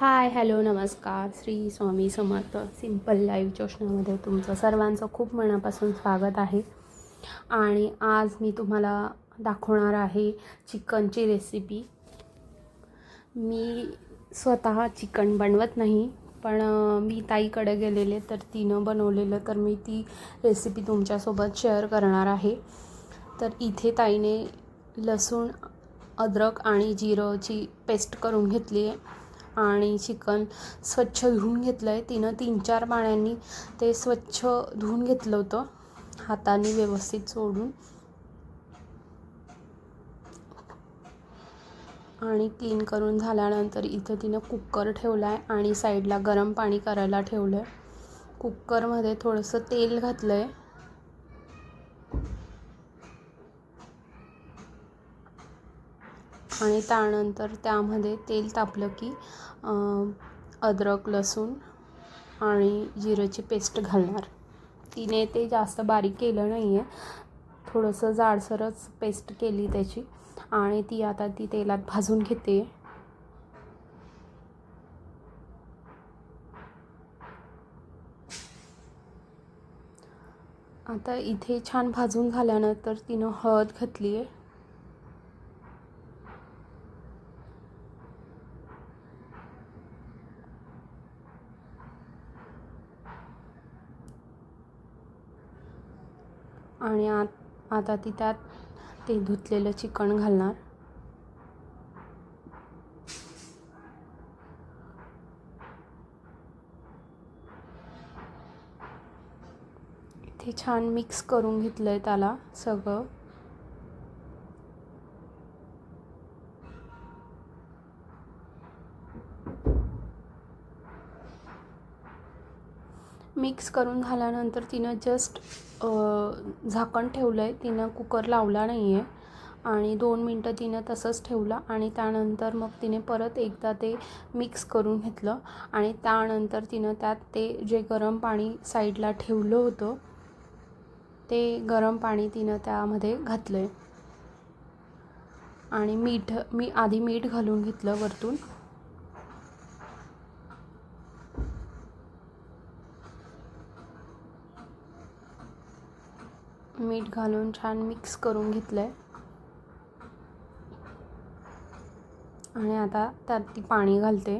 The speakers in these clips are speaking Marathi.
हाय हॅलो नमस्कार. श्री स्वामी समर्थ सिंपल लाईव्ह जोशनामध्ये तुमचं सर्वांचं खूप मनापासून स्वागत आहे. आणि आज मी तुम्हाला दाखवणार आहे चिकनची रेसिपी मी स्वतः चिकन बनवत नाही पण मी ताईकडे गेलेले तर तिनं बनवलेलं तर मी ती रेसिपी तुमच्यासोबत शेअर करणार आहे. तर इथे ताईने लसूण अद्रक आणि जिरंची पेस्ट करून घेतली आहे. आणि चिकन स्वच्छ धुवून घेतलं आहे तिनं तीन चार पाण्याने ते स्वच्छ धुवून घेतलं होतं. हाताने व्यवस्थित सोडून. आणि क्लीन करून झाल्यानंतर इथं तिनं कुकर ठेवला आहे आणि साईडला गरम पाणी करायला ठेवलं आहे कुकरमध्ये थोडंसं तेल घातलं आहे आणि त्यानंतर त्यामध्ये तेल तापलं की अद्रक लसूण आणि जिरंची पेस्ट घालणार. तिने ते जास्त बारीक केलं नाही आहे थोडंसं जाडसरच पेस्ट केली त्याची आणि ती आता ती तेलात भाजून घेते. आता इथे छान भाजून झाल्यानंतर तिनं हळद घातली आहे आणि आत आता ती त्यात ते धुतलेलं चिकन घालणार. ते छान मिक्स करून घेतलं आहे त्याला सगळं. मिक्स करून झाल्यानंतर तिनं जस्ट झाकण ठेवलं आहे तिनं कुकर लावला नाही आहे आणि दोन मिनटं तिनं तसंच ठेवलं आणि त्यानंतर मग तिने परत एकदा ते मिक्स करून घेतलं. आणि त्यानंतर तिनं त्यात ते जे गरम पाणी साईडला ठेवलं होतं ते गरम पाणी तिनं त्यामध्ये घातलं आहे आणि मीठ मी आधी मीठ घालून घेतलं वरतून. मीठ घालून छान मिक्स करून घेतलं आहे आणि आता त्यात ती पाणी घालते.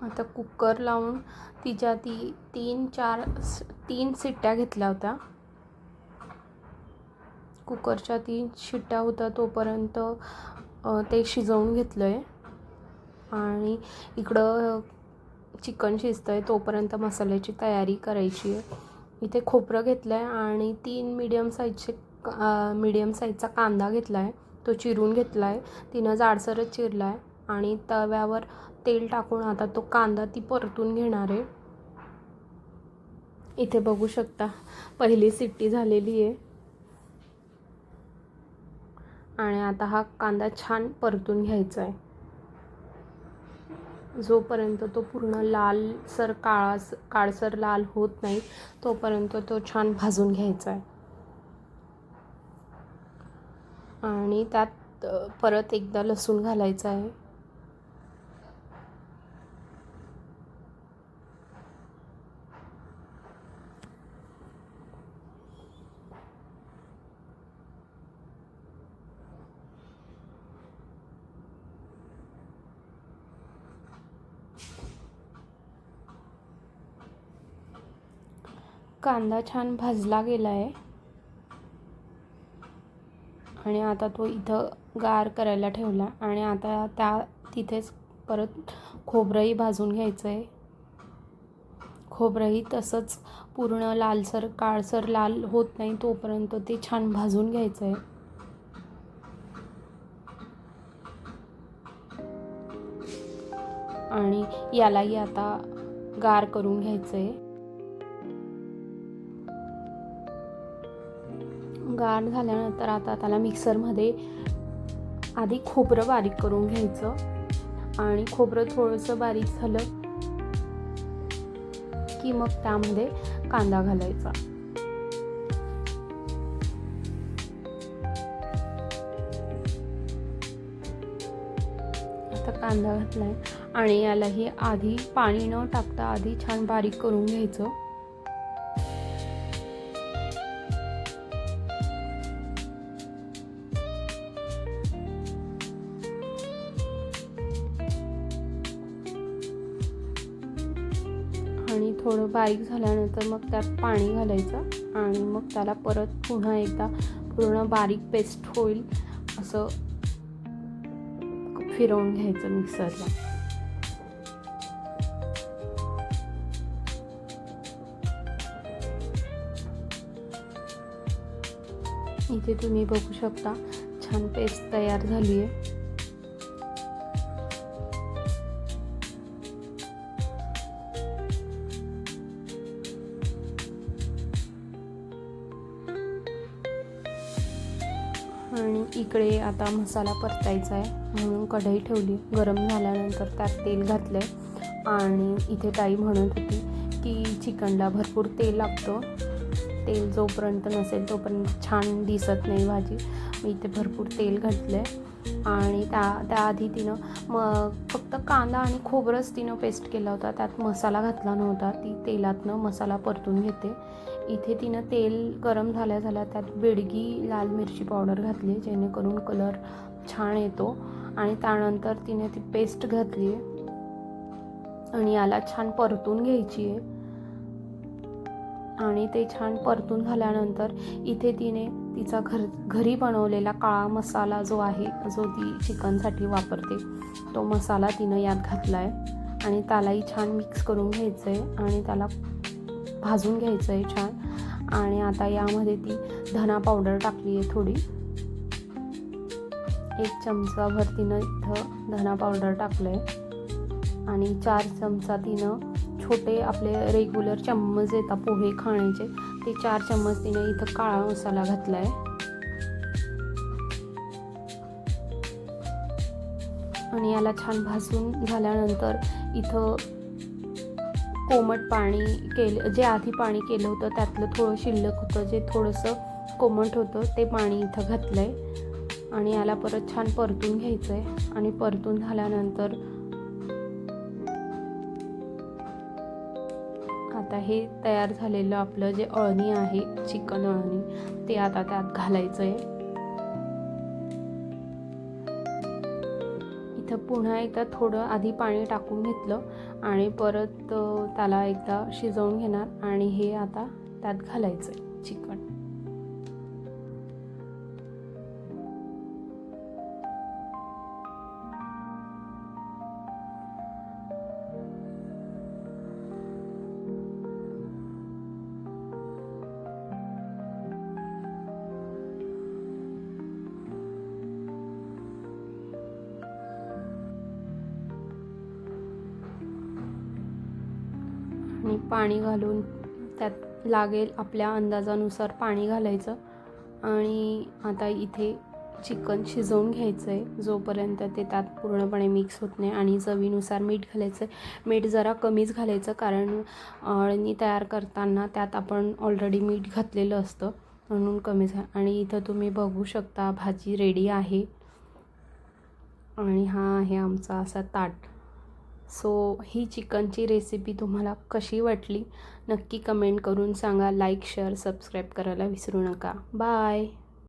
आता कुकर लावून तिच्या ती तीन चार तीन सिट्ट्या घेतल्या होत्या. कुकरच्या तीन शिट्ट्या होत्या तोपर्यंत ते शिजवून घेतलं आहे आणि इकडं चिकन शिजतं आहे तोपर्यंत मसाल्याची तयारी करायची आहे. इथे खोबरं घेतलं आहे आणि तीन मीडियम साईजचे मीडियम साईजचा कांदा घेतला आहे तो चिरून घेतला आहे तिनं जाडसरच चिरला आहे आणि तव्यावर तेल टाकून आता तो कांदा ती परतून घेणार आहे. इथे बघू शकता पहिली सिट्टी झालेली आहे. आणि आता हा कांदा छान परतून घ्यायचा आहे जोपर्यंत तो पूर्ण लालसर काळास काळसर लाल होत नाही तोपर्यंत तो छान भाजून घ्यायचा आहे आणि त्यात परत एकदा लसूण घालायचं आहे कांदा छान भाजला गेला आहे आणि आता तो इथं गार करायला ठेवला. आणि आता त्या तिथेच परत खोबरंही भाजून घ्यायचं आहे खोबरंही तसंच पूर्ण लालसर काळसर लाल होत नाही तोपर्यंत ते छान भाजून घ्यायचं आहे आणि यालाही आता गार करून घ्यायचं आहे गार झाल्यानंतर आता त्याला मिक्सरमध्ये आधी खोबरं बारीक करून घ्यायचं आणि खोबरं थोडंसं बारीक झालं की मग त्यामध्ये कांदा घालायचा. आता कांदा घातला आहे आणि यालाही आधी पाणी न टाकता आधी छान बारीक करून घ्यायचं. आणि थोडं बारीक झाल्यानंतर मग त्यात पाणी घालायचं आणि मग त्याला परत पुन्हा एकदा पूर्ण बारीक पेस्ट होईल असं फिरवून घ्यायचं मिक्सरला. इथे तुम्ही बघू शकता छान पेस्ट तयार झाली आहे. आणि इकडे आता मसाला परतायचा आहे. म्हणून कढई ठेवली. गरम झाल्यानंतर त्यात तेल घातलं आहे आणि इथे ताई म्हणत होती की चिकनला भरपूर तेल लागतं. तेल जोपर्यंत नसेल तोपर्यंत छान दिसत नाही भाजी. मी इथे भरपूर तेल घातलं आहे आणि त्या त्याआधी तिनं मग फक्त कांदा आणि खोबरंच तिनं पेस्ट केला होता. त्यात मसाला घातला नव्हता. ती तेलातनं मसाला परतून घेते. इथे तिनं तेल गरम झाल्या झाल्या त्यात बेडगी लाल मिरची पावडर घातली जेणेकरून कलर छान येतो. आणि त्यानंतर तिने ती पेस्ट घातली. आहे आणि याला छान परतून घ्यायची आहे. आणि ते छान परतून झाल्यानंतर इथे तिने तिचा घर घरी बनवलेला काळा मसाला जो आहे जो ती चिकनसाठी वापरते तो मसाला तिनं यात घातला आहे आणि त्यालाही छान मिक्स करून घ्यायचं आहे आणि त्याला भाजून घ्यायचं आहे छान. आणि आता यामध्ये ती धना पावडर टाकली आहे थोडी. एक चमचाभर तिनं इथं धना पावडर टाकलं आहे आणि चार चमचा तिनं छोटे आपले रेग्युलर चम्मच येतात पोहे खाण्याचे. ते चार चम्मच तिनं इथं काळा मसाला घातला आहे आणि याला छान भाजून झाल्यानंतर इथं कोमट पाणी केलं जे आधी पाणी केलं होतं त्यातलं थोडं शिल्लक होतं जे थोडंसं कोमट होतं ते पाणी इथं घातलं आहे आणि याला परत छान परतून घ्यायचं आहे आणि परतून झाल्यानंतर आता हे तयार झालेलं आपलं जे अळणी आहे चिकन अळणी ते आता त्यात घालायचं आहे इथं पुन्हा एकदा थोडं आधी पाणी टाकून घेतलं आणि परत त्याला एकदा शिजवून घेणार आणि हे आता त्यात घालायचं आहे चिकन. पाणी घालून त्यात लागेल आपल्या अंदाजानुसार पाणी घालायचं. आणि आता इथे चिकन शिजवून घ्यायचं आहे जोपर्यंत ते त्यात पूर्णपणे मिक्स होत नाही आणि चवीनुसार मीठ घालायचं आहे मीठ जरा कमीच घालायचं कारण अळणी तयार करताना त्यात आपण ऑलरेडी मीठ घातलेलं असतं. म्हणून कमी झा आणि इथं तुम्ही बघू शकता भाजी रेडी आहे. आणि हा आहे आमचा असा ताट. सो ही चिकनची रेसिपी तुम्हाला कशी वाटली नक्की कमेंट करून सांगा. लाईक शेअर सबस्क्राईब करायला विसरू नका. बाय!